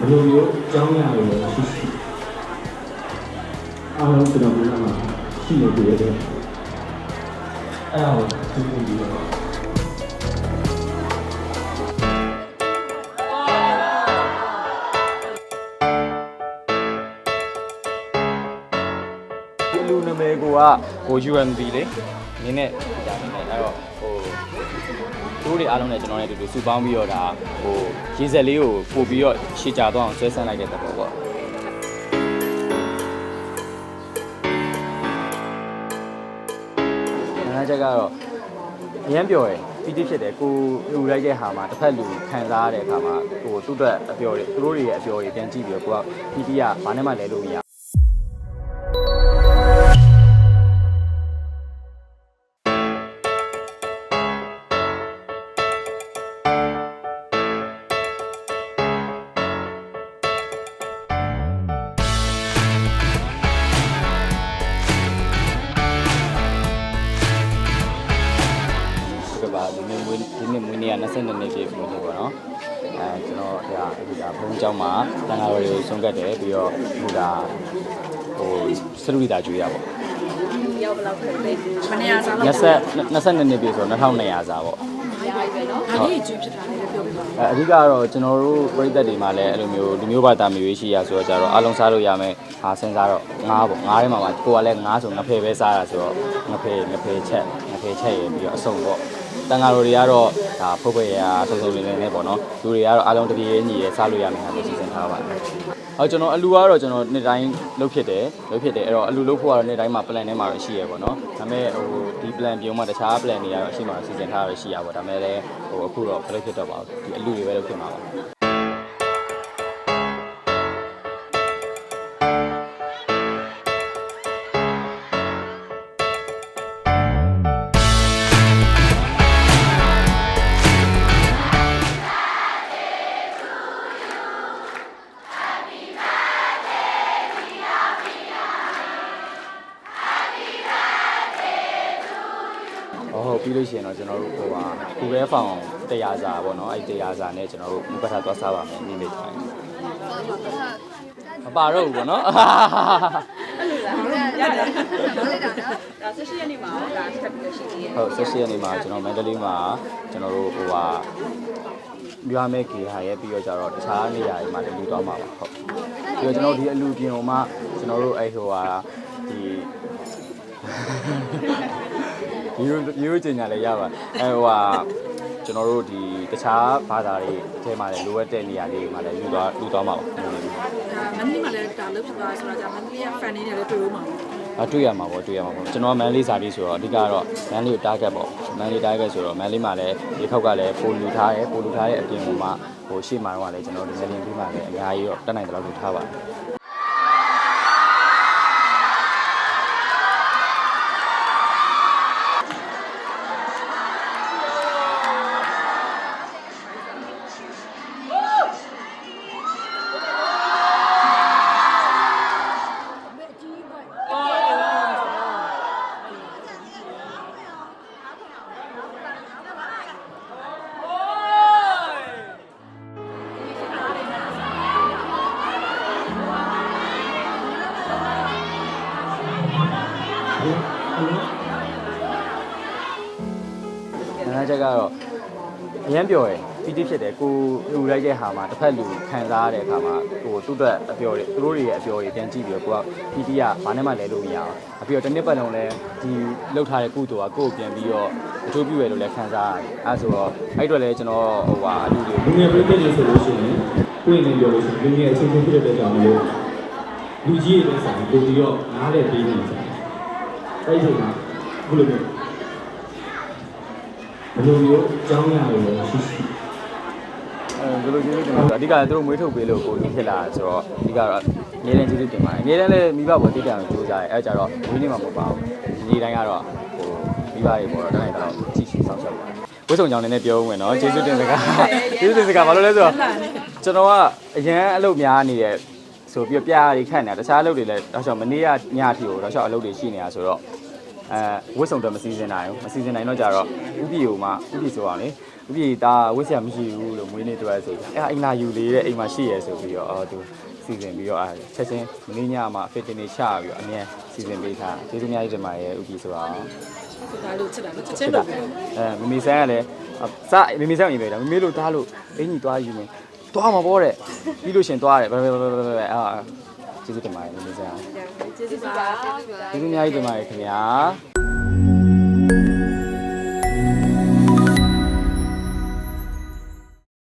ဘယ်လိုမျိုးအကြောင်းအရာတွေလဲရှိရှိအားလုံးကျွန်တော်ပြောမှာရှိနေပြီလေအဲ့ဒါကိုသူတို့ပြီးတော့ဒီလူနာမည်ကိုကဟို UMB လေနင်းနဲ့ကြာနေတယ်အဲ့တော့ဟို တို့တွေအားလုံးနဲ့ကျွန်တော်နဲ့အတူတူစုပေါင်းပြီးတော့ဒါဟိုရေစက်လေးကိုပို့ပြီးတော့ရှေ့ကြသွားအောင်ဆွဲဆန်းလိုက်တဲ့သဘောပေါ့နားချက်ကတော့အရင်ပြောတယ်ပီတိဖြစ်တယ်ကိုလူလိုက်တဲ့ဟာမှာတစ်ဖက်လူခံစားရတဲ့အခါမှာဟိုသူ့အတွက်အပြော်တွေသူတို့တွေရဲ့အပြော်တွေပြန်ကြည့်ပြီးတော့ကိုကပီတိကဘာနဲ့မှလဲလို့မရ နှစ်မွေးနေ့က22နှစ်ပြည့်ပြီလို့ပေါ့နော်အဲကျွန်တော်ဒါအခုဒါဘုန်းကြီးကျောင်းမှာတန်ခါတော်တွေကိုဆုံးကတ်တယ်ပြီးတော့ဟိုဒါဟိုစရုပ်ရည်သာကျွေးရပါတော့ရောက်ဘယ်လောက်ဖြစ်လဲမနေ့ကစားလောက်20 22နှစ်ပြည့်ဆိုတော့2200စားပေါ့ဒါလေးကျွေးဖြစ်တာလည်းပြောပြပါအဲအဓိကကတော့ကျွန်တော်တို့ပရိသတ်တွေမှာလည်းအဲ့လိုမျိုးလူမျိုးဘာသာမျိုးရေးရှိရဆိုတော့ကြတော့အားလုံးစားလို့ရမယ်ဟာစဉ်းစားတော့ငါးပေါ့ငါးထဲမှာပါကိုကလည်းငါးဆိုငဖယ်ပဲစားတာဆိုတော့ငဖယ်ငဖယ်ချက်ငဖယ်ချက်ရပြီးတော့အဆုံပေါ့ တန်ဃာတော်တွေကတော့ဒါဖုတ်ဖွယ်ရာထုံထုံလေးလေးနဲ့ပေါ့နော်လူတွေကတော့အလုံးတစ်ပြေးညီရစားလို့ရမယ်ဟာလို့စီစဉ်ထားပါတယ်ဟောကျွန်တော်အလူကတော့ကျွန်တော်နေ့တိုင်းလုပ်ဖြစ်တယ်လုပ်ဖြစ်တယ်အဲ့တော့အလူလုပ်ဖို့ကတော့နေ့တိုင်းမှာ plan ထဲမှာတော့ရှိရပေါ့နော်ဒါပေမဲ့ဟိုဒီ plan ပြုံးမှတခြား plan တွေကတော့အရှိမစီစဉ်ထားရရှိရပါဒါပေမဲ့လည်းဟိုအခုတော့မလုပ်ဖြစ်တော့ပါဘူးဒီအလူတွေပဲလုပ်ဖြစ်မှာပါ ပြီးလို့ရှိရင်တော့ကျွန်တော်တို့ဟိုဟာ Google Form 100စာပေါ့နော်အဲ့100စာနဲ့ကျွန်တော်တို့မူပထသွားစားပါမယ်နေ့နေ့တိုင်းမပါတော့ဘူးပေါ့နော်ရတယ်ဟုတ်လိုက်တာနော်ဒါဆက်ရှိရနေမှာဒါဆက်ပြီးရှိသေးတယ်ဟုတ်ဆက်ရှိရနေမှာကျွန်တော်မန္တလေးမှာကျွန်တော်တို့ဟိုဟာမြွားမဲကေဟာရဲ့ပြီးတော့ကြတော့တခြားနေရာတွေမှာလည်းလူသွားမှာပါဟုတ်ပြီးတော့ကျွန်တော်ဒီအလူပြင်ဟိုမှာကျွန်တော်တို့အဲ့ဟိုဟာဒီ ဒီလိုဒီလိုကျင်ညာလည်းရပါအဲဟိုဟာကျွန်တော်တို့ဒီတခြားဘာသာတွေအထဲမှာလည်းလိုအပ်တဲ့နေရာလေးတွေမှာလည်းလူသွားလူသွားမှာပါဒါမန္တလေးမှာလည်းဒါလုပ်ဖြစ်သွားဆိုတော့ဒါမန္တလေးက fan နေတယ်လည်းတွေ့လို့မှာအတွေ့ရမှာပေါ့တွေ့ရမှာပေါ့ကျွန်တော်ကမန်လေးစာပြီးဆိုတော့အဓိကတော့မန်လေးကို target ပေါ့မန်လေး target ဆိုတော့မန်လေးမှာလည်းဒီခေါက်ကလည်းပိုလူထားတယ်ပိုလူထားတဲ့အပြင်ကမှဟိုရှေ့မှာတော့လည်းကျွန်တော်ဒီငလင်ပြီးမှလည်းအများကြီးတော့တက်နိုင်တယ်လို့ထားပါတယ် နားချက်ကတော့အရင်ပြောတယ်ပီတိဖြစ်တယ်ကိုလူလိုက်တဲ့ဟာမှာတစ်ဖက်လူခံစားရတဲ့အခါမှာဟိုသူ့အတွက်အပြော်တွေသူတို့တွေရဲ့အပြော်တွေပြန်ကြည့်ပြီးတော့ကိုကပီတိကဘာနဲ့မှလဲလို့မရအောင်အပြီးတော့တစ်နှစ်ပတ်လုံးလဲဒီလှုပ်ထားတဲ့ကုသိုလ်ကကိုယ့်ကိုပြန်ပြီးတော့အကျိုးပြုရလို့လဲခံစားရတယ်အဲဆိုတော့အဲ့အတွက်လဲကျွန်တော်ဟိုဟာအလူတွေလူငယ်ပြည်သက်တွေဆိုလို့ရှိရင်ကိုယ်နေပြောလို့ရှိရင်လူငယ်အချင်းချင်းဖြစ်တဲ့ကြောင့်မလို့လူကြီးတွေလည်းဆိုင်ကိုပြီးတော့နားလည်းပေးနေကြတယ်အဲ့ဒီမှာ ဘယ်လိုမျိုးဘယ်လိုမျိုးအကြောင်းအရာတွေလဲရှိရှိအဲဒီလိုကျေးဇူးတင်ပါတယ်အဓိကသူတို့မွေးထုတ်ပေးလို့ကိုလူဖြစ်လာဆိုတော့အဓိကတော့အများနဲ့ကျေးဇူးတင်ပါတယ်အများနဲ့လည်းမိဘပေါ်တိကျအောင်ကြိုးစားတယ်အဲကြတော့ဝင်းနေမှာမဟုတ်ပါဘူးဒီတိုင်းကတော့ဟိုမိဘတွေပေါ်တော့တိုင်းတော့ကြည့်ရှုဆောင်ရှောက်ပါတယ်ဝိဆုံကြောင့်လည်းပြောဦးမယ်နော်ကျေးဇူးတင်စကားကျေးဇူးတင်စကားဘာလို့လဲဆိုတော့ကျွန်တော်ကအရန်အလုပ်များနေတဲ့ဆိုပြီးပြားရီခန့်နေတာတခြားအလုပ်တွေလည်းတော့ရှောက်မနေ့ကညအထိကိုတော့ရှောက်အလုပ်တွေရှိနေတာဆိုတော့ အဲဝတ်ဆောင်တော့မစီစဉ်နိုင်ဘူးမစီစဉ်နိုင်တော့ကြတော့ဥပီကိုမှဥပီဆိုအောင်လေဥပီဒါဝတ်ဆရာမရှိဘူးလို့မွေးနေ့တွေ့ရဆိုအဲအိမ်လာယူလေးတဲ့အိမ်မှာရှိရဲဆိုပြီးတော့အော်သူစီစဉ်ပြီးတော့အဲချက်ချင်းမင်းညမှာ fit တင်နေချပြီးတော့အမြဲစီစဉ်ပေးထားကျေးဇူးများကြီးတင်ပါတယ်ဥပီဆိုတော့ဒါလို့ချစ်တာနော်ချက်ချင်းလုပ်တယ်အဲမမေဆန်းကလည်းစမမေဆန်းရင်ပဲဒါမမေလို့တားလို့အင်ကြီးသွားယူမယ်သွားမှာပေါ့တဲ့ပြီးလို့ရှင်သွားတယ်ဘယ်ဘယ်ဘယ်ဘယ်ဘယ်အာ ကျေးဇူးတင်ပါတယ်မမေဆန်းကျေးဇူးပါကျေးဇူးအများကြီးတင်ပါတယ်ခင်ဗျာ